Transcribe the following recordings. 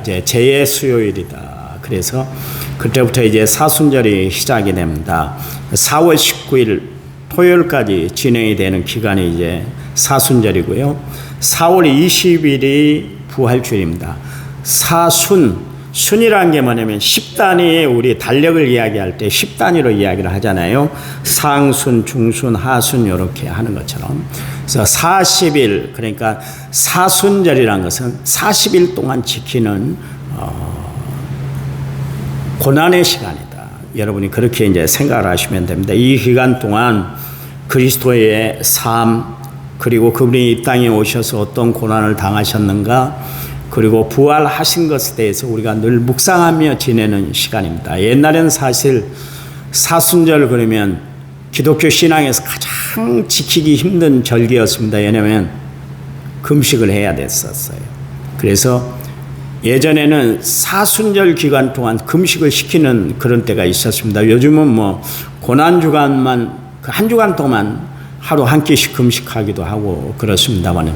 이제 제의 수요일이다. 그래서 그때부터 이제 사순절이 시작이 됩니다. 4월 19일 토요일까지 진행이 되는 기간이 이제 사순절이고요. 4월 20일이 부활주일입니다. 사순 순이라는 게 뭐냐면 10단위의 우리 달력을 이야기할 때 10단위로 이야기를 하잖아요. 상순, 중순, 하순 이렇게 하는 것처럼. 그래서 40일 그러니까 사순절이라는 것은 40일 동안 지키는 어, 고난의 시간이다. 여러분이 그렇게 이제 생각을 하시면 됩니다. 이 기간 동안 그리스도의 삶 그리고 그분이 이 땅에 오셔서 어떤 고난을 당하셨는가 그리고 부활하신 것에 대해서 우리가 늘 묵상하며 지내는 시간입니다. 옛날에는 사실 사순절 그러면 기독교 신앙에서 가장 지키기 힘든 절기였습니다. 왜냐하면 금식을 해야 됐었어요. 그래서 예전에는 사순절 기간 동안 금식을 시키는 그런 때가 있었습니다. 요즘은 뭐 고난 주간만 그 한 주간 동안 하루 한 끼씩 금식하기도 하고 그렇습니다만은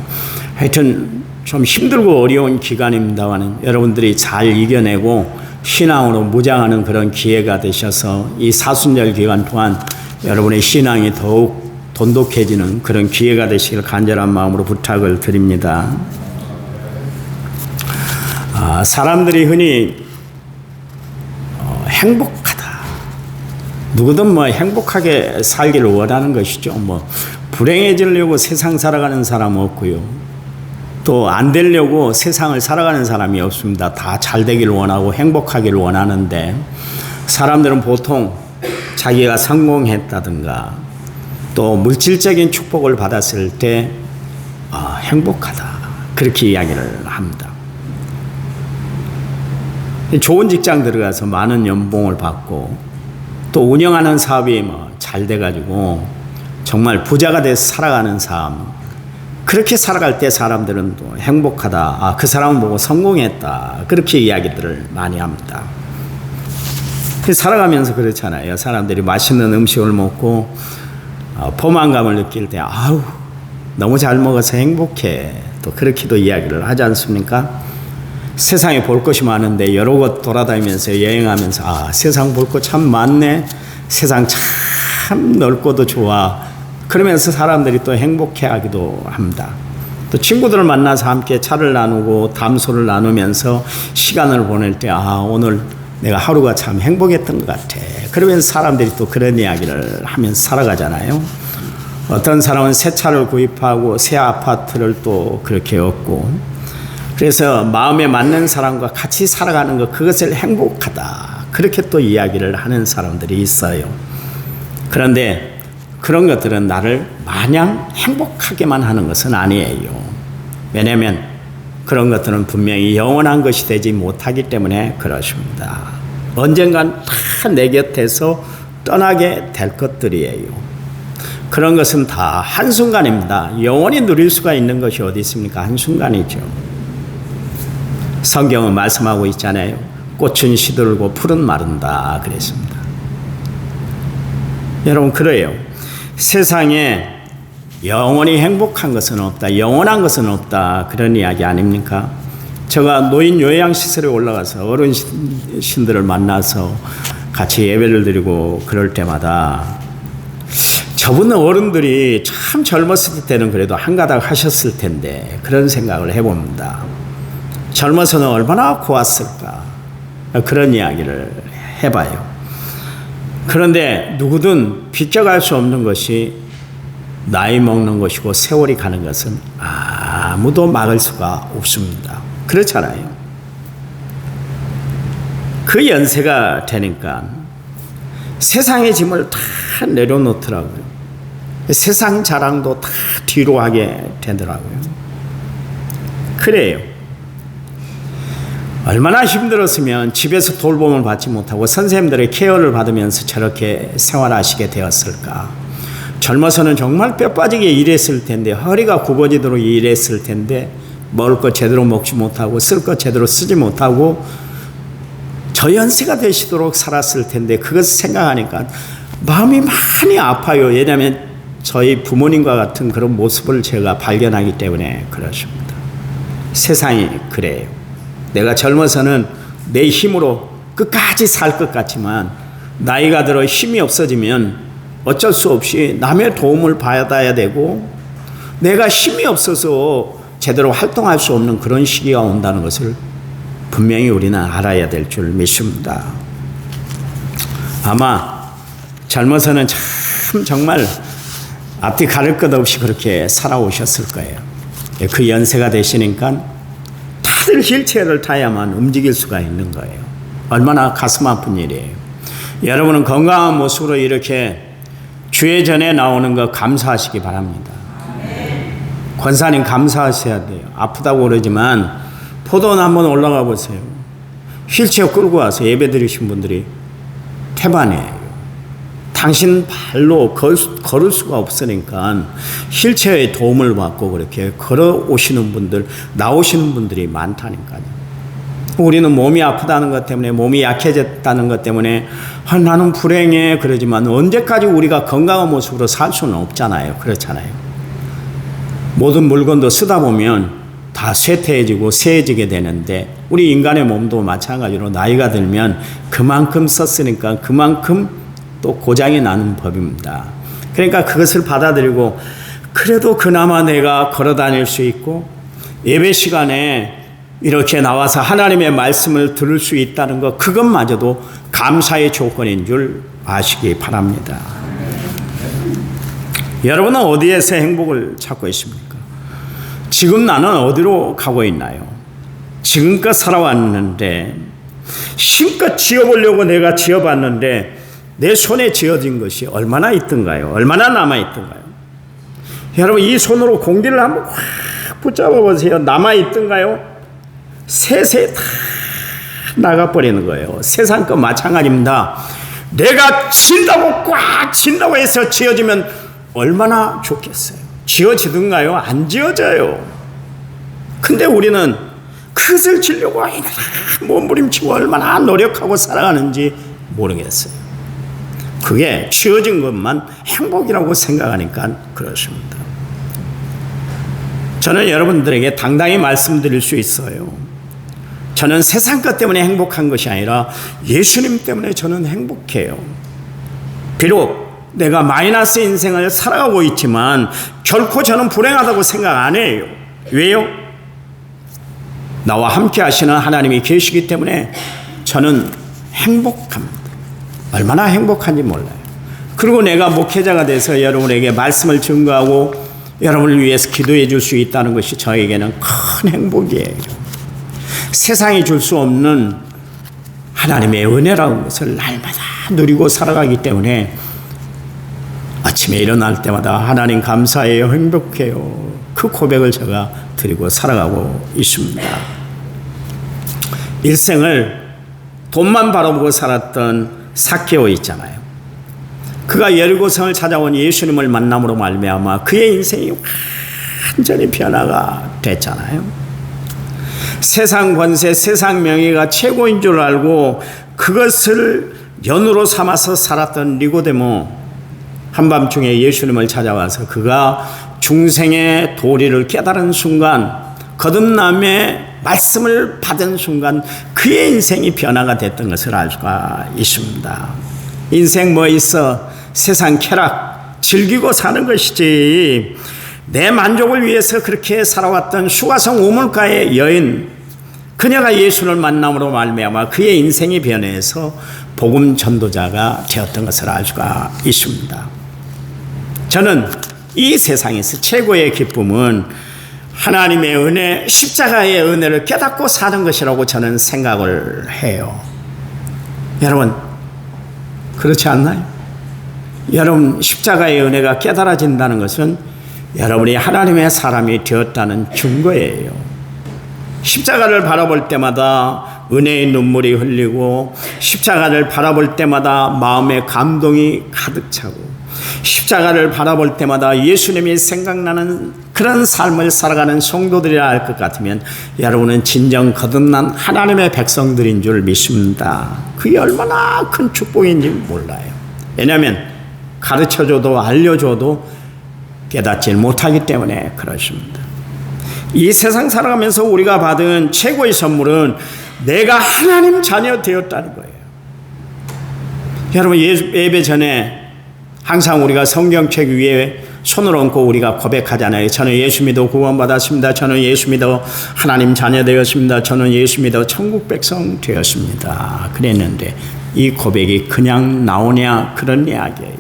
하여튼 좀 힘들고 어려운 기간입니다만은 여러분들이 잘 이겨내고 신앙으로 무장하는 그런 기회가 되셔서 이 사순절 기간 동안 여러분의 신앙이 더욱 돈독해지는 그런 기회가 되시길 간절한 마음으로 부탁을 드립니다. 아, 사람들이 흔히 어, 행복하다. 누구든 뭐 행복하게 살기를 원하는 것이죠. 뭐 불행해지려고 세상 살아가는 사람 없고요. 또 안 되려고 세상을 살아가는 사람이 없습니다. 다 잘 되기를 원하고 행복하기를 원하는데 사람들은 보통 자기가 성공했다든가 또 물질적인 축복을 받았을 때 아, 행복하다. 그렇게 이야기를 합니다. 좋은 직장 들어가서 많은 연봉을 받고 또 운영하는 사업이 뭐 잘 돼가지고 정말 부자가 돼서 살아가는 삶. 그렇게 살아갈 때 사람들은 또 행복하다. 아, 그 사람은 보고 성공했다. 그렇게 이야기들을 많이 합니다. 살아가면서 그렇잖아요. 사람들이 맛있는 음식을 먹고 어, 포만감을 느낄 때 아우 너무 잘 먹어서 행복해. 또 그렇게도 이야기를 하지 않습니까? 세상에 볼 것이 많은데 여러 곳 돌아다니면서 여행하면서 아 세상 볼것참 많네. 세상 참 넓고도 좋아. 그러면서 사람들이 또 행복해하기도 합니다. 또 친구들을 만나서 함께 차를 나누고 담소를 나누면서 시간을 보낼 때 아 오늘 내가 하루가 참 행복했던 것 같아. 그러면서 사람들이 또 그런 이야기를 하면서 살아가잖아요. 어떤 사람은 새 차를 구입하고 새 아파트를 또 그렇게 얻고 그래서 마음에 맞는 사람과 같이 살아가는 것 그것을 행복하다. 그렇게 또 이야기를 하는 사람들이 있어요. 그런데 그런 것들은 나를 마냥 행복하게만 하는 것은 아니에요. 왜냐하면 그런 것들은 분명히 영원한 것이 되지 못하기 때문에 그렇습니다. 언젠간 다 내 곁에서 떠나게 될 것들이에요. 그런 것은 다 한순간입니다. 영원히 누릴 수가 있는 것이 어디 있습니까? 한순간이죠. 성경은 말씀하고 있잖아요. 꽃은 시들고 풀은 마른다 그랬습니다. 여러분 그래요. 세상에 영원히 행복한 것은 없다. 영원한 것은 없다. 그런 이야기 아닙니까? 제가 노인 요양시설에 올라가서 어르신들을 만나서 같이 예배를 드리고 그럴 때마다 저분 어른들이 참 젊었을 때는 그래도 한가닥 하셨을 텐데 그런 생각을 해봅니다. 젊어서는 얼마나 고왔을까 그런 이야기를 해봐요. 그런데 누구든 비껴갈 수 없는 것이 나이 먹는 것이고 세월이 가는 것은 아무도 막을 수가 없습니다. 그렇잖아요. 그 연세가 되니까 세상의 짐을 다 내려놓더라고요. 세상 자랑도 다 뒤로 하게 되더라고요. 그래요. 얼마나 힘들었으면 집에서 돌봄을 받지 못하고 선생님들의 케어를 받으면서 저렇게 생활하시게 되었을까. 젊어서는 정말 뼈 빠지게 일했을 텐데, 허리가 굽어지도록 일했을 텐데, 먹을 것 제대로 먹지 못하고, 쓸 것 제대로 쓰지 못하고, 저 연세가 되시도록 살았을 텐데, 그것을 생각하니까 마음이 많이 아파요. 왜냐하면 저희 부모님과 같은 그런 모습을 제가 발견하기 때문에 그렇습니다. 세상이 그래요. 내가 젊어서는 내 힘으로 끝까지 살 것 같지만 나이가 들어 힘이 없어지면 어쩔 수 없이 남의 도움을 받아야 되고 내가 힘이 없어서 제대로 활동할 수 없는 그런 시기가 온다는 것을 분명히 우리는 알아야 될 줄 믿습니다. 아마 젊어서는 참 정말 앞뒤 가릴 것 없이 그렇게 살아오셨을 거예요. 그 연세가 되시니까 다들 휠체어를 타야만 움직일 수가 있는 거예요. 얼마나 가슴 아픈 일이에요. 여러분은 건강한 모습으로 이렇게 주의 전에 나오는 거 감사하시기 바랍니다. 권사님 감사하셔야 돼요. 아프다고 그러지만 포도원 한번 올라가 보세요. 휠체어 끌고 와서 예배 드리신 분들이 태반이에요. 당신 발로 걸, 걸을 수가 없으니까 휠체어의 도움을 받고 그렇게 걸어 오시는 분들, 나오시는 분들이 많다니까요. 우리는 몸이 아프다는 것 때문에 몸이 약해졌다는 것 때문에 아, 나는 불행해 그러지만 언제까지 우리가 건강한 모습으로 살 수는 없잖아요. 그렇잖아요. 모든 물건도 쓰다 보면 다 쇠퇴해지고 세해지게 되는데 우리 인간의 몸도 마찬가지로 나이가 들면 그만큼 썼으니까 그만큼 또 고장이 나는 법입니다. 그러니까 그것을 받아들이고 그래도 그나마 내가 걸어 다닐 수 있고 예배 시간에 이렇게 나와서 하나님의 말씀을 들을 수 있다는 것 그것마저도 감사의 조건인 줄 아시기 바랍니다. 여러분은 어디에서 행복을 찾고 있습니까? 지금 나는 어디로 가고 있나요? 지금껏 살아왔는데 힘껏 지어보려고 내가 지어봤는데 내 손에 지어진 것이 얼마나 있던가요? 얼마나 남아있던가요? 여러분 이 손으로 공기를 한번 확 붙잡아 보세요. 남아있던가요? 새새 다 나가버리는 거예요. 세상 것 마찬가지입니다. 내가 진다고 꽉 진다고 해서 지어지면 얼마나 좋겠어요. 지어지든가요? 안 지어져요. 근데 우리는 그것을 지려고 몸부림치고 얼마나 노력하고 살아가는지 모르겠어요. 그게 지어진 것만 행복이라고 생각하니까 그렇습니다. 저는 여러분들에게 당당히 말씀드릴 수 있어요. 저는 세상 것 때문에 행복한 것이 아니라 예수님 때문에 저는 행복해요. 비록 내가 마이너스 인생을 살아가고 있지만 결코 저는 불행하다고 생각 안 해요. 왜요? 나와 함께 하시는 하나님이 계시기 때문에 저는 행복합니다. 얼마나 행복한지 몰라요. 그리고 내가 목회자가 돼서 여러분에게 말씀을 증거하고 여러분을 위해서 기도해 줄 수 있다는 것이 저에게는 큰 행복이에요. 세상이 줄 수 없는 하나님의 은혜라는 것을 날마다 누리고 살아가기 때문에 아침에 일어날 때마다 하나님 감사해요, 행복해요. 그 고백을 제가 드리고 살아가고 있습니다. 일생을 돈만 바라보고 살았던 사케오 있잖아요. 그가 여리고성을 찾아온 예수님을 만남으로 말미암아 그의 인생이 완전히 변화가 됐잖아요. 세상 권세, 세상 명예가 최고인 줄 알고 그것을 연으로 삼아서 살았던 니고데모 한밤중에 예수님을 찾아와서 그가 중생의 도리를 깨달은 순간 거듭남의 말씀을 받은 순간 그의 인생이 변화가 됐던 것을 알 수가 있습니다. 인생 뭐 있어 세상 쾌락 즐기고 사는 것이지 내 만족을 위해서 그렇게 살아왔던 수가성 우물가의 여인 그녀가 예수를 만남으로 말미암아 그의 인생이 변해서 복음 전도자가 되었던 것을 알 수가 있습니다. 저는 이 세상에서 최고의 기쁨은 하나님의 은혜, 십자가의 은혜를 깨닫고 사는 것이라고 저는 생각을 해요. 여러분, 그렇지 않나요? 여러분, 십자가의 은혜가 깨달아진다는 것은 여러분이 하나님의 사람이 되었다는 증거예요. 십자가를 바라볼 때마다 은혜의 눈물이 흘리고, 십자가를 바라볼 때마다 마음의 감동이 가득 차고, 십자가를 바라볼 때마다 예수님이 생각나는 그런 삶을 살아가는 성도들이라 할 것 같으면 여러분은 진정 거듭난 하나님의 백성들인 줄 믿습니다. 그게 얼마나 큰 축복인지 몰라요. 왜냐하면 가르쳐줘도 알려줘도 깨닫지 못하기 때문에 그렇습니다. 이 세상 살아가면서 우리가 받은 최고의 선물은 내가 하나님 자녀 되었다는 거예요. 여러분 예- 예배 전에 항상 우리가 성경책 위에 손을 얹고 우리가 고백하잖아요. 저는 예수 믿어 구원받았습니다. 저는 예수 믿어 하나님 자녀 되었습니다. 저는 예수 믿어 천국 백성 되었습니다. 그랬는데 이 고백이 그냥 나오냐 그런 이야기예요.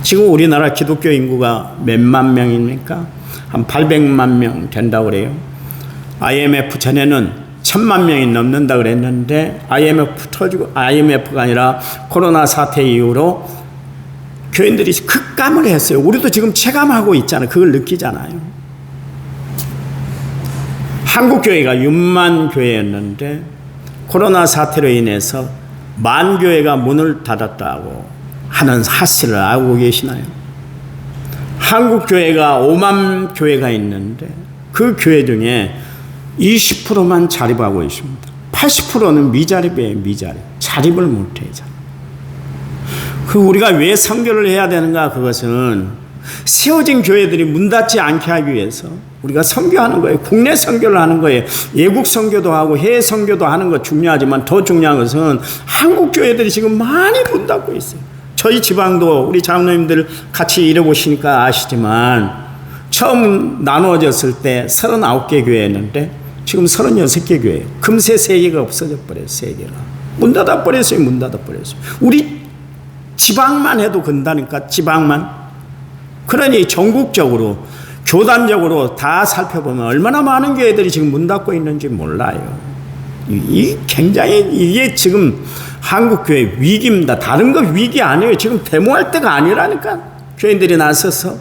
지금 우리나라 기독교 인구가 몇만 명입니까? 한 800만 명 된다고 그래요. IMF 전에는 천만 명이 넘는다 그랬는데 IMF 터지고 IMF가 아니라 코로나 사태 이후로 교인들이 극감을 했어요. 우리도 지금 체감하고 있잖아요. 그걸 느끼잖아요. 한국 교회가 6만 교회였는데 코로나 사태로 인해서 만 교회가 문을 닫았다고 하는 사실을 알고 계시나요? 한국 교회가 5만 교회가 있는데 그 교회 중에 20%만 자립하고 있습니다. 80%는 미자립이에요, 미자립. 자립을 못해요. 그 우리가 왜 선교를 해야 되는가 그것은 세워진 교회들이 문 닫지 않게 하기 위해서 우리가 선교하는 거예요. 국내 선교를 하는 거예요. 외국 선교도 하고 해외 선교도 하는 것 중요하지만 더 중요한 것은 한국 교회들이 지금 많이 문 닫고 있어요. 저희 지방도 우리 장로님들 같이 일해보시니까 아시지만 처음 나누어졌을 때 39개 교회였는데 지금 36개 교회. 금세 3개가 없어져 버렸어요. 3개가. 문 닫아 버렸어요. 문 닫아 버렸어요. 우리 지방만 해도 건다니까 지방만. 그러니 전국적으로 교단적으로 다 살펴보면 얼마나 많은 교회들이 지금 문 닫고 있는지 몰라요. 이, 이 굉장히 이게 지금 한국 교회 위기입니다. 다른 거 위기 아니에요. 지금 데모할 때가 아니라니까 교인들이 나서서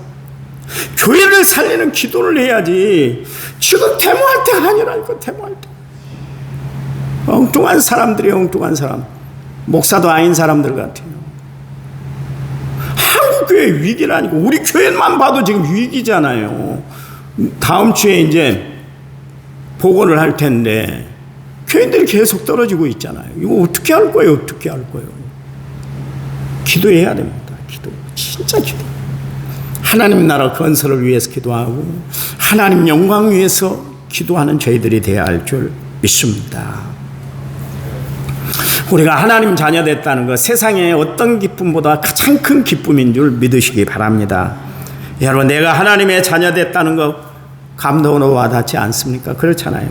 교회를 살리는 기도를 해야지. 지금 데모할 때가 아니라니까 데모할 때. 엉뚱한 사람들이 엉뚱한 사람. 목사도 아닌 사람들 같아요. 교회 위기라니까 우리 교회만 봐도 지금 위기잖아요. 다음 주에 이제 보고를 할 텐데 교인들이 계속 떨어지고 있잖아요. 이거 어떻게 할 거예요? 어떻게 할 거예요? 기도해야 됩니다. 기도. 진짜 기도. 하나님 나라 건설을 위해서 기도하고 하나님 영광 위해서 기도하는 저희들이 되어야 할 줄 믿습니다. 우리가 하나님 자녀 됐다는 것 세상의 어떤 기쁨보다 가장 큰 기쁨인 줄 믿으시기 바랍니다. 여러분 내가 하나님의 자녀 됐다는 것 감동으로 와닿지 않습니까? 그렇잖아요.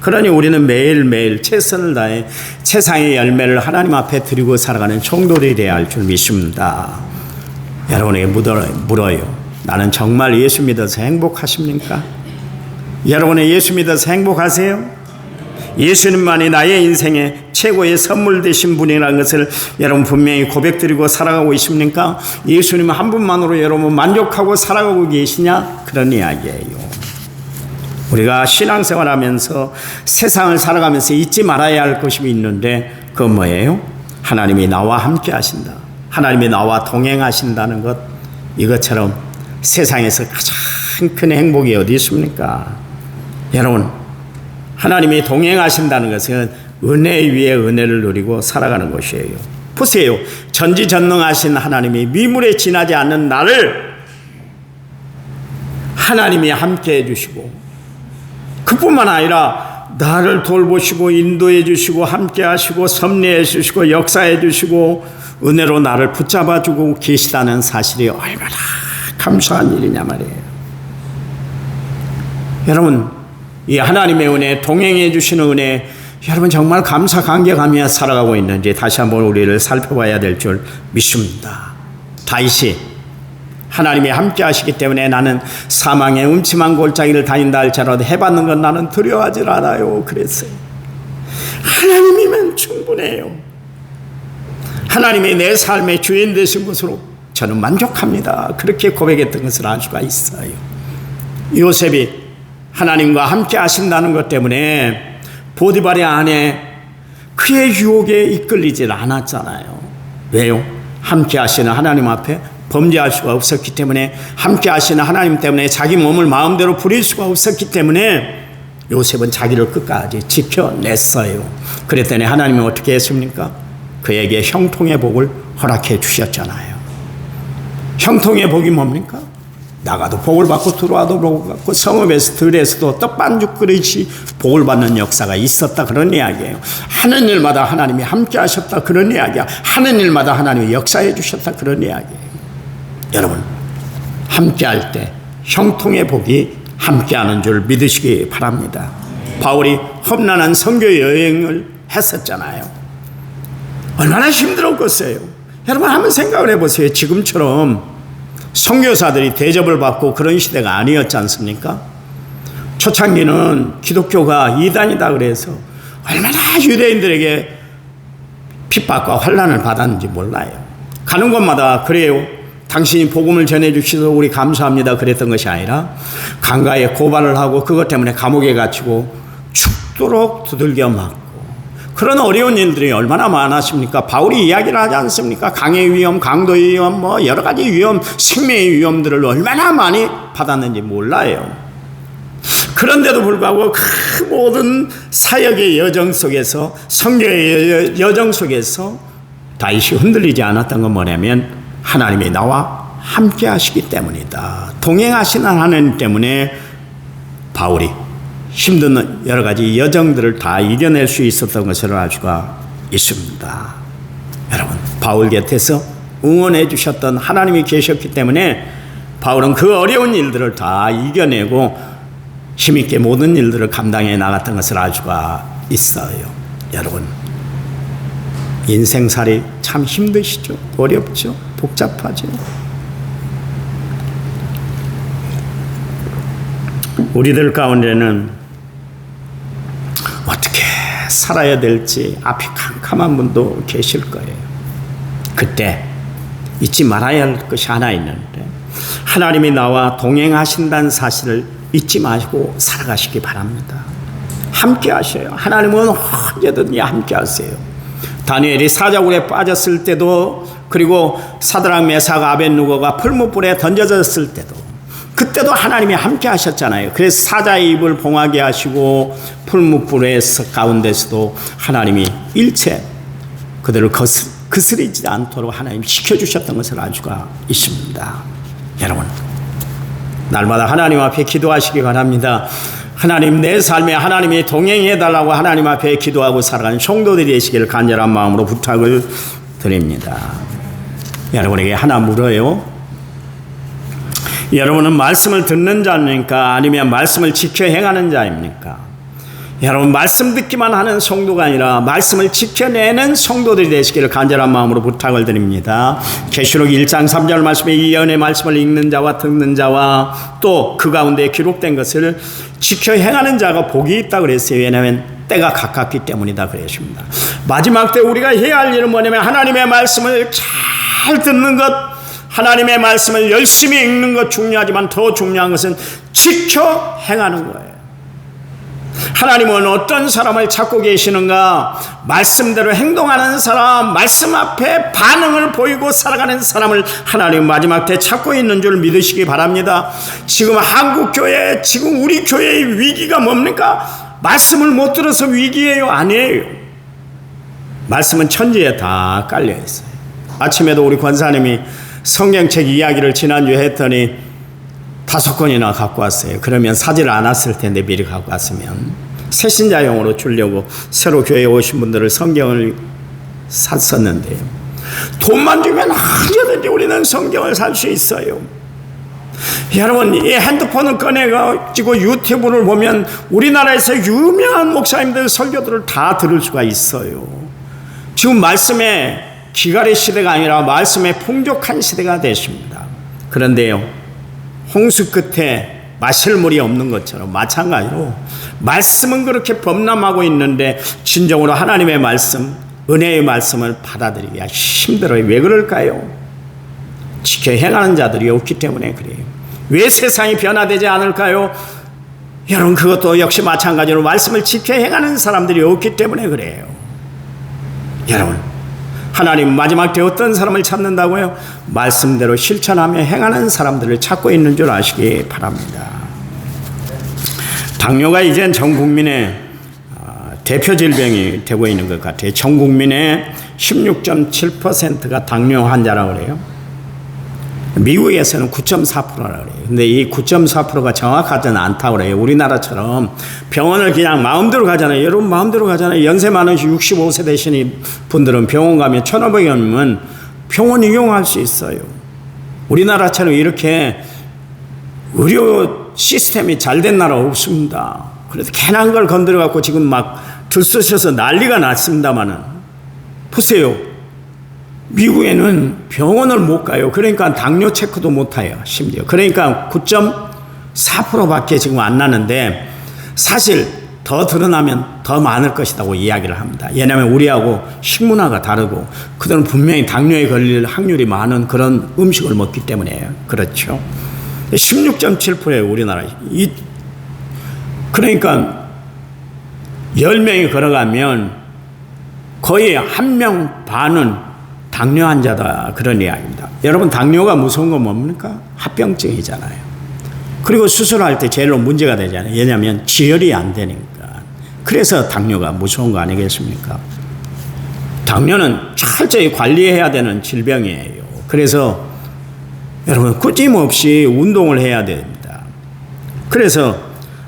그러니 우리는 매일매일 최선을 다해 세상의 열매를 하나님 앞에 드리고 살아가는 총돌이 되어야 할 줄 믿습니다. 여러분에게 물어요. 나는 정말 예수 믿어서 행복하십니까? 여러분의 예수 믿어서 행복하세요? 예수님만이 나의 인생의 최고의 선물 되신 분이라는 것을 여러분 분명히 고백드리고 살아가고 있습니까? 예수님 한 분만으로 여러분 만족하고 살아가고 계시냐? 그런 이야기예요. 우리가 신앙생활 하면서 세상을 살아가면서 잊지 말아야 할 것이 있는데 그건 뭐예요? 하나님이 나와 함께 하신다. 하나님이 나와 동행하신다는 것 이것처럼 세상에서 가장 큰 행복이 어디 있습니까? 여러분 하나님이 동행하신다는 것은 은혜 위에 은혜를 누리고 살아가는 것이에요. 보세요. 전지전능하신 하나님이 미물에 지나지 않는 나를 하나님이 함께 해주시고 그뿐만 아니라 나를 돌보시고 인도해 주시고 함께 하시고 섭리해 주시고 역사해 주시고 은혜로 나를 붙잡아 주고 계시다는 사실이 얼마나 감사한 일이냐 말이에요. 여러분 이 하나님의 은혜, 동행해 주시는 은혜, 여러분 정말 감사 감격하며 살아가고 있는지 다시 한번 우리를 살펴봐야 될 줄 믿습니다. 다윗이 하나님이 함께 하시기 때문에 나는 사망의 음침한 골짜기를 다닌다 할지라도 해받는 건 나는 두려워하지 않아요. 그랬어요. 하나님이면 충분해요. 하나님이 내 삶의 주인 되신 것으로 저는 만족합니다. 그렇게 고백했던 것을 알 수가 있어요. 요셉이 하나님과 함께 하신다는 것 때문에 보디발의 아내 그의 유혹에 이끌리질 않았잖아요. 왜요? 함께 하시는 하나님 앞에 범죄할 수가 없었기 때문에 함께 하시는 하나님 때문에 자기 몸을 마음대로 부릴 수가 없었기 때문에 요셉은 자기를 끝까지 지켜냈어요. 그랬더니 하나님은 어떻게 했습니까? 그에게 형통의 복을 허락해 주셨잖아요. 형통의 복이 뭡니까? 나가도 복을 받고 들어와도 복을 받고 성읍에서 들에서도 떡반죽 그릇이 복을 받는 역사가 있었다 그런 이야기예요. 하는 일마다 하나님이 함께 하셨다 그런 이야기야. 하는 일마다 하나님이 역사해 주셨다 그런 이야기예요. 여러분 함께 할 때 형통의 복이 함께 하는 줄 믿으시기 바랍니다. 바울이 험난한 선교 여행을 했었잖아요. 얼마나 힘들었겠어요. 여러분 한번 생각을 해보세요. 지금처럼 선교사들이 대접을 받고 그런 시대가 아니었지 않습니까? 초창기는 기독교가 이단이다 그래서 얼마나 유대인들에게 핍박과 환란을 받았는지 몰라요. 가는 곳마다 그래요. 당신이 복음을 전해주셔서 우리 감사합니다. 그랬던 것이 아니라 강가에 고발을 하고 그것 때문에 감옥에 갇히고 죽도록 두들겨 맞고 그런 어려운 일들이 얼마나 많았습니까? 바울이 이야기를 하지 않습니까? 강의 위험, 강도의 위험, 뭐 여러 가지 위험, 생명의 위험들을 얼마나 많이 받았는지 몰라요. 그런데도 불구하고 그 모든 사역의 여정 속에서 성교의 여정 속에서 다윗이 흔들리지 않았던 건 뭐냐면 하나님이 나와 함께 하시기 때문이다. 동행하시는 하나님 때문에 바울이 힘든 여러 가지 여정들을 다 이겨낼 수 있었던 것을 알 수가 있습니다. 여러분, 바울 곁에서 응원해 주셨던 하나님이 계셨기 때문에 바울은 그 어려운 일들을 다 이겨내고 힘있게 모든 일들을 감당해 나갔던 것을 알 수가 있어요. 여러분, 인생살이 참 힘드시죠? 어렵죠? 복잡하죠? 우리들 가운데는 어떻게 살아야 될지 앞이 캄캄한 분도 계실 거예요. 그때 잊지 말아야 할 것이 하나 있는데 하나님이 나와 동행하신다는 사실을 잊지 마시고 살아가시기 바랍니다. 함께 하셔요. 하나님은 언제든지 함께 하세요. 다니엘이 사자굴에 빠졌을 때도 그리고 사드랑 메사가 아벤누고가 풀무불에 던져졌을 때도 그때도 하나님이 함께 하셨잖아요. 그래서 사자의 입을 봉하게 하시고 풀무불의 가운데서도 하나님이 일체 그들을 거스, 거스리지 않도록 하나님 지켜주셨던 것을 알 수가 있습니다. 여러분, 날마다 하나님 앞에 기도하시기 바랍니다. 하나님 내 삶에 하나님이 동행해 달라고 하나님 앞에 기도하고 살아가는 성도들이 되시기를 간절한 마음으로 부탁을 드립니다. 여러분에게 하나 물어요. 여러분은 말씀을 듣는 자입니까? 아니면 말씀을 지켜 행하는 자입니까? 여러분 말씀 듣기만 하는 성도가 아니라 말씀을 지켜내는 성도들이 되시기를 간절한 마음으로 부탁을 드립니다. 계시록 1장 3절 말씀에 이 연의 말씀을 읽는 자와 듣는 자와 또 그 가운데 기록된 것을 지켜 행하는 자가 복이 있다 그랬어요. 왜냐하면 때가 가깝기 때문이다 그랬습니다. 마지막 때 우리가 해야 할 일은 뭐냐면 하나님의 말씀을 잘 듣는 것 하나님의 말씀을 열심히 읽는 것 중요하지만 더 중요한 것은 지켜 행하는 거예요. 하나님은 어떤 사람을 찾고 계시는가? 말씀대로 행동하는 사람, 말씀 앞에 반응을 보이고 살아가는 사람을 하나님 마지막 때 찾고 있는 줄 믿으시기 바랍니다. 지금 한국 교회, 지금 우리 교회의 위기가 뭡니까? 말씀을 못 들어서 위기예요? 아니에요. 말씀은 천지에 다 깔려 있어요. 아침에도 우리 권사님이 성경책 이야기를 지난주에 했더니 다섯 권이나 갖고 왔어요. 그러면 사지를 않았을 텐데 미리 갖고 왔으면 새신자용으로 주려고 새로 교회에 오신 분들을 성경을 샀었는데요. 돈만 주면 언제든지 우리는 성경을 살 수 있어요. 여러분, 이 핸드폰을 꺼내가지고 유튜브를 보면 우리나라에서 유명한 목사님들 설교들을 다 들을 수가 있어요. 지금 말씀의 기갈의 시대가 아니라 말씀의 풍족한 시대가 되십니다. 그런데요, 홍수 끝에 마실 물이 없는 것처럼 마찬가지로 말씀은 그렇게 범람하고 있는데 진정으로 하나님의 말씀, 은혜의 말씀을 받아들이기가 힘들어요. 왜 그럴까요? 지켜 행하는 자들이 없기 때문에 그래요. 왜 세상이 변화되지 않을까요? 여러분 그것도 역시 마찬가지로 말씀을 지켜 행하는 사람들이 없기 때문에 그래요. 여러분 하나님 마지막 때 어떤 사람을 찾는다고요? 말씀대로 실천하며 행하는 사람들을 찾고 있는 줄 아시기 바랍니다. 당뇨가 이젠 전 국민의 아, 대표 질병이 되고 있는 것 같아요. 전 국민의 16.7%가 당뇨 환자라고 그래요. 미국에서는 9.4%라고 그래요. 근데 이 9.4%가 정확하지는 않다고 그래요. 우리나라처럼 병원을 그냥 마음대로 가잖아요. 여러분 마음대로 가잖아요. 연세 많으신 65세 되신 분들은 병원 가면 1,500원 이면 병원 이용할 수 있어요. 우리나라처럼 이렇게 의료 시스템이 잘 된 나라 없습니다. 그래서 괜한 걸 건드려 갖고 지금 막 들쑤셔서 난리가 났습니다마는 보세요. 미국에는 병원을 못 가요. 그러니까 당뇨 체크도 못 해요. 심지어. 그러니까 9.4%밖에 지금 안 나는데 사실 더 드러나면 더 많을 것이라고 이야기를 합니다. 왜냐하면 우리하고 식문화가 다르고 그들은 분명히 당뇨에 걸릴 확률이 많은 그런 음식을 먹기 때문이에요. 그렇죠. 16.7%예요, 우리나라. 이, 그러니까 10명이 걸어가면 거의 한 명 반은 당뇨 환자다. 그런 이야기입니다. 여러분, 당뇨가 무서운 건 뭡니까? 합병증이잖아요. 그리고 수술할 때 제일로 문제가 되잖아요. 왜냐하면 지혈이 안 되니까. 그래서 당뇨가 무서운 거 아니겠습니까? 당뇨는 철저히 관리해야 되는 질병이에요. 그래서 여러분 꾸짐없이 운동을 해야 됩니다. 그래서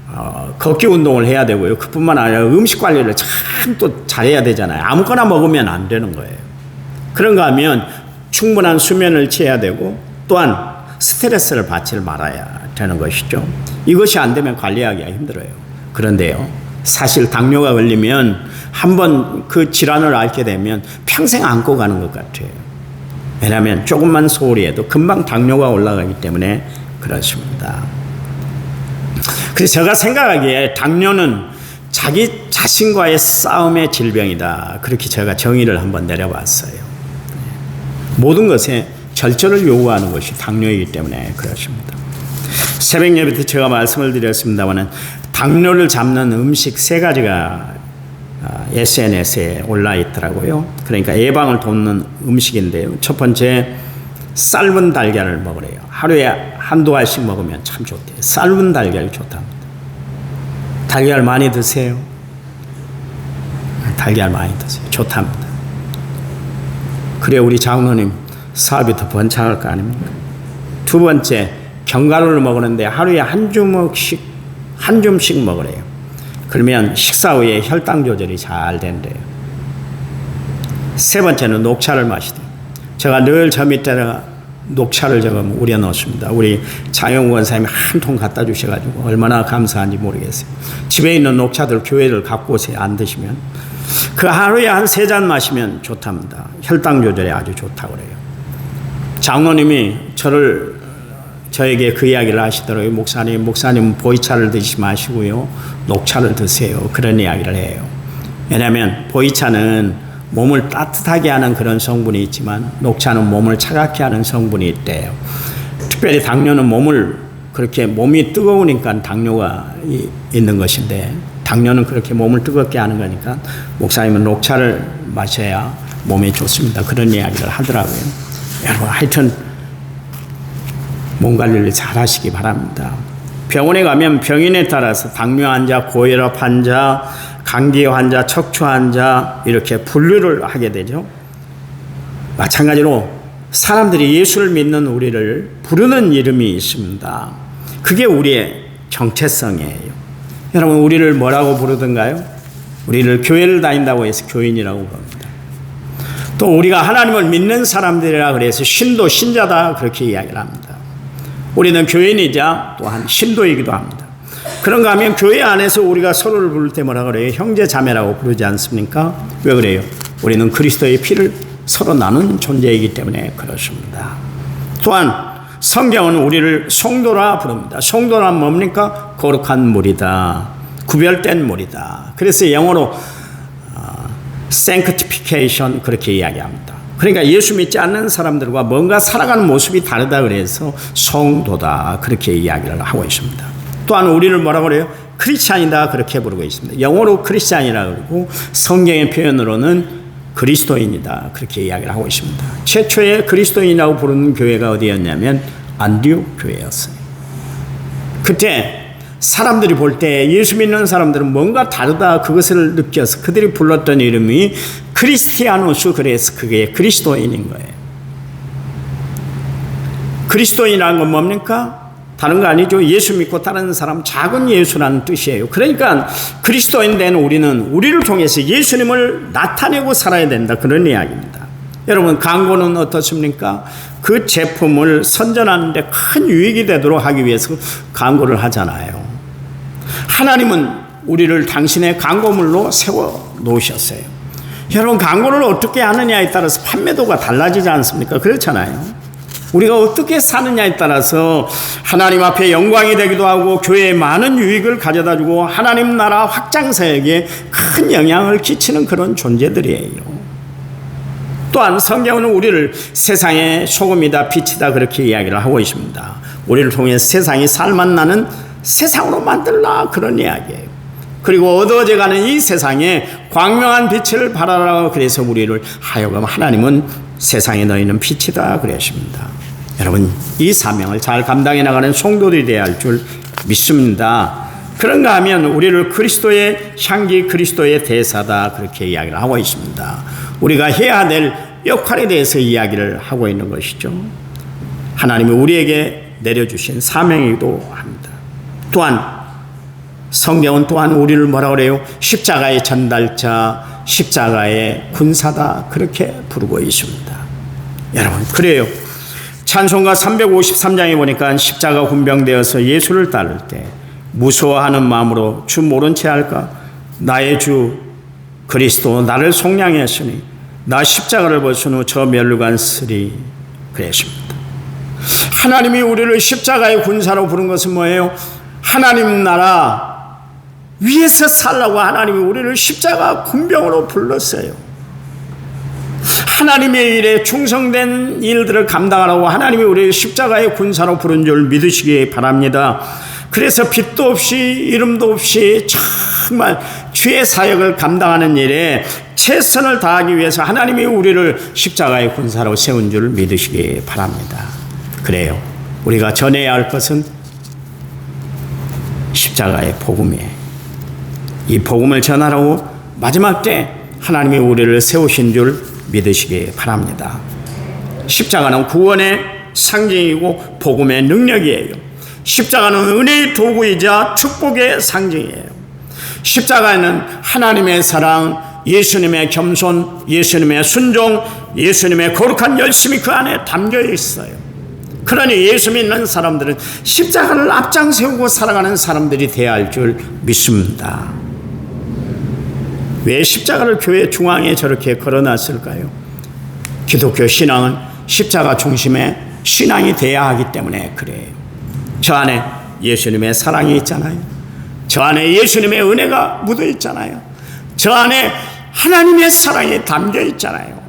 어, 걷기 운동을 해야 되고요. 그뿐만 아니라 음식 관리를 참 또 잘해야 되잖아요. 아무거나 먹으면 안 되는 거예요. 그런가 하면 충분한 수면을 취해야 되고 또한 스트레스를 받지 말아야 되는 것이죠. 이것이 안 되면 관리하기가 힘들어요. 그런데요. 사실 당뇨가 걸리면 한 번 그 질환을 앓게 되면 평생 안고 가는 것 같아요. 왜냐하면 조금만 소홀히 해도 금방 당뇨가 올라가기 때문에 그렇습니다. 그래서 제가 생각하기에 당뇨는 자기 자신과의 싸움의 질병이다. 그렇게 제가 정의를 한번 내려봤어요. 모든 것에 절제를 요구하는 것이 당뇨이기 때문에 그렇습니다. 새벽 예배 때 제가 말씀을 드렸습니다만은 당뇨를 잡는 음식 세 가지가 SNS에 올라 있더라고요. 그러니까 예방을 돕는 음식인데요. 첫 번째 삶은 달걀을 먹으래요. 하루에 한두 알씩 먹으면 참 좋대요. 삶은 달걀이 좋답니다. 달걀 많이 드세요. 달걀 많이 드세요. 좋답니다. 그래 우리 장로님 사업이 더 번창할 거 아닙니까? 두 번째 견과류를 먹는데 하루에 한 주먹씩 한 줌씩 먹으래요. 그러면 식사 후에 혈당 조절이 잘 된대요. 세 번째는 녹차를 마시대요. 제가 늘 저 밑에다가 녹차를 제가 우려 넣습니다. 우리 장영 원사님이 한 통 갖다 주셔가지고 얼마나 감사한지 모르겠어요. 집에 있는 녹차들 교회를 갖고 오세요. 안 드시면. 그 하루에 한 세 잔 마시면 좋답니다. 혈당 조절에 아주 좋다고 그래요. 장로님이 저를 저에게 그 이야기를 하시더라고요. 목사님, 목사님 보이차를 드시지 마시고요. 녹차를 드세요. 그런 이야기를 해요. 왜냐하면 보이차는 몸을 따뜻하게 하는 그런 성분이 있지만 녹차는 몸을 차갑게 하는 성분이 있대요. 특별히 당뇨는 몸을 그렇게 몸이 뜨거우니까 당뇨가 있는 것인데 당뇨는 그렇게 몸을 뜨겁게 하는 거니까 목사님은 녹차를 마셔야 몸에 좋습니다. 그런 이야기를 하더라고요. 여러분 하여튼 몸 관리를 잘 하시기 바랍니다. 병원에 가면 병인에 따라서 당뇨 환자, 고혈압 환자, 감기 환자, 척추 환자 이렇게 분류를 하게 되죠. 마찬가지로 사람들이 예수를 믿는 우리를 부르는 이름이 있습니다. 그게 우리의 정체성이에요. 여러분 우리를 뭐라고 부르던가요? 우리를 교회를 다닌다고 해서 교인이라고 부릅니다. 또 우리가 하나님을 믿는 사람들이라 그래서 신도 신자다 그렇게 이야기를 합니다. 우리는 교인이자 또한 신도이기도 합니다. 그런가 하면 교회 안에서 우리가 서로를 부를 때 뭐라 그래요? 형제 자매라고 부르지 않습니까? 왜 그래요? 우리는 그리스도의 피를 서로 나눈 존재이기 때문에 그렇습니다. 또한 성경은 우리를 성도라 부릅니다. 성도란 뭡니까? 거룩한 물이다. 구별된 물이다. 그래서 영어로 sanctification 그렇게 이야기합니다. 그러니까 예수 믿지 않는 사람들과 뭔가 살아가는 모습이 다르다 그래서 성도다 그렇게 이야기를 하고 있습니다. 또한 우리를 뭐라 그래요? 크리스찬이다 그렇게 부르고 있습니다. 영어로 크리스찬이라 그러고 성경의 표현으로는 그리스도인이다 그렇게 이야기를 하고 있습니다. 최초의 그리스도인이라고 부르는 교회가 어디였냐면 안디옥 교회였어요. 그때 사람들이 볼 때 예수 믿는 사람들은 뭔가 다르다 그것을 느껴서 그들이 불렀던 이름이 크리스티아노스 그래서 그게 그리스도인인 거예요. 그리스도인이라는 건 뭡니까? 다른 거 아니죠. 예수 믿고 따르는 사람 작은 예수라는 뜻이에요. 그러니까 그리스도인 된 우리는 우리를 통해서 예수님을 나타내고 살아야 된다. 그런 이야기입니다. 여러분 광고는 어떻습니까? 그 제품을 선전하는데 큰 유익이 되도록 하기 위해서 광고를 하잖아요. 하나님은 우리를 당신의 광고물로 세워 놓으셨어요. 여러분 광고를 어떻게 하느냐에 따라서 판매도가 달라지지 않습니까? 그렇잖아요. 우리가 어떻게 사느냐에 따라서 하나님 앞에 영광이 되기도 하고 교회에 많은 유익을 가져다 주고 하나님 나라 확장사에게 큰 영향을 끼치는 그런 존재들이에요. 또한 성경은 우리를 세상의 소금이다 빛이다 그렇게 이야기를 하고 있습니다. 우리를 통해 세상이 살맛나는 세상으로 만들라 그런 이야기예요. 그리고 어두워져가는 이 세상에 광명한 빛을 발하라 그래서 우리를 하여금 하나님은 세상에 너희는 빛이다 그러십니다. 여러분 이 사명을 잘 감당해 나가는 성도들이 되어야 할 줄 믿습니다. 그런가 하면 우리를 그리스도의 향기 그리스도의 대사다 그렇게 이야기를 하고 있습니다. 우리가 해야 될 역할에 대해서 이야기를 하고 있는 것이죠. 하나님이 우리에게 내려주신 사명이기도 합니다. 또한 성경은 또한 우리를 뭐라 그래요? 십자가의 전달자, 십자가의 군사다 그렇게 부르고 있습니다. 여러분 그래요. 찬송가 353장에 보니까 십자가 군병되어서 예수를 따를 때 무서워하는 마음으로 주 모른 채 할까? 나의 주 그리스도 나를 속량했으니 나 십자가를 벗은 후 저 멸류관 쓰리 그랬습니다. 하나님이 우리를 십자가의 군사로 부른 것은 뭐예요? 하나님 나라 위에서 살라고 하나님이 우리를 십자가 군병으로 불렀어요. 하나님의 일에 충성된 일들을 감당하라고 하나님이 우리를 십자가의 군사로 부른 줄 믿으시기 바랍니다. 그래서 빛도 없이 이름도 없이 정말 주의 사역을 감당하는 일에 최선을 다하기 위해서 하나님이 우리를 십자가의 군사로 세운 줄 믿으시기 바랍니다. 그래요. 우리가 전해야 할 것은 십자가의 복음이에요. 이 복음을 전하라고 마지막 때 하나님이 우리를 세우신 줄 믿으시기 바랍니다. 십자가는 구원의 상징이고 복음의 능력이에요. 십자가는 은혜의 도구이자 축복의 상징이에요. 십자가에는 하나님의 사랑, 예수님의 겸손, 예수님의 순종, 예수님의 거룩한 열심이 그 안에 담겨 있어요. 그러니 예수 믿는 사람들은 십자가를 앞장 세우고 살아가는 사람들이 되어야 할 줄 믿습니다. 왜 십자가를 교회 중앙에 저렇게 걸어놨을까요? 기독교 신앙은 십자가 중심의 신앙이 돼야 하기 때문에 그래요. 저 안에 예수님의 사랑이 있잖아요. 저 안에 예수님의 은혜가 묻어 있잖아요. 저 안에 하나님의 사랑이 담겨 있잖아요.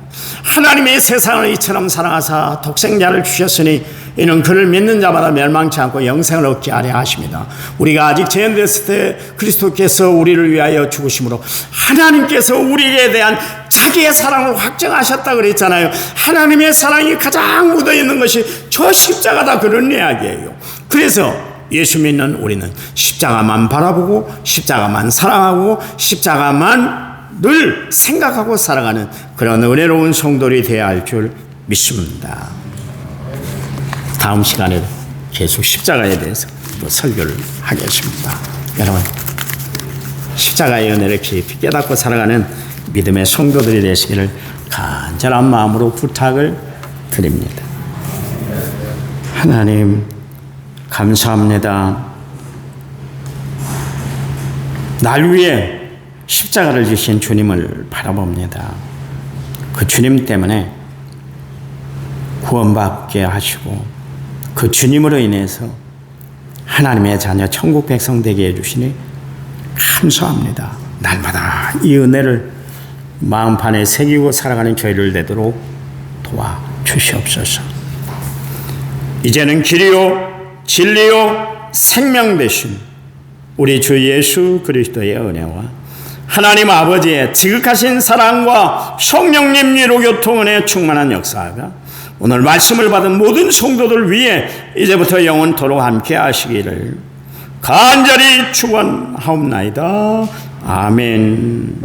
하나님의 세상을 이처럼 사랑하사 독생자를 주셨으니 이는 그를 믿는 자마다 멸망치 않고 영생을 얻게 하려 하십니다. 우리가 아직 재현됐을 때 그리스도께서 우리를 위하여 죽으심으로 하나님께서 우리에 대한 자기의 사랑을 확정하셨다 그랬잖아요. 하나님의 사랑이 가장 묻어 있는 것이 저 십자가다 그런 이야기예요. 그래서 예수 믿는 우리는 십자가만 바라보고 십자가만 사랑하고 십자가만 늘 생각하고 살아가는 그런 은혜로운 성도들이 되어야 할 줄 믿습니다. 다음 시간에 계속 십자가에 대해서 또 설교를 하겠습니다. 여러분, 십자가의 은혜를 깊이 깨닫고 살아가는 믿음의 성도들이 되시기를 간절한 마음으로 부탁을 드립니다. 하나님, 감사합니다. 날 위해 십자가를 지신 주님을 바라봅니다. 그 주님 때문에 구원받게 하시고 그 주님으로 인해서 하나님의 자녀 천국 백성 되게 해주시니 감사합니다. 날마다 이 은혜를 마음판에 새기고 살아가는 저희를 되도록 도와 주시옵소서. 이제는 길이요 진리요 생명 되신 우리 주 예수 그리스도의 은혜와 하나님 아버지의 지극하신 사랑과 성령님 위로 교통 은혜 충만한 역사가 오늘 말씀을 받은 모든 성도들 위해 이제부터 영원토록 함께 하시기를 간절히 축원하옵나이다. 아멘.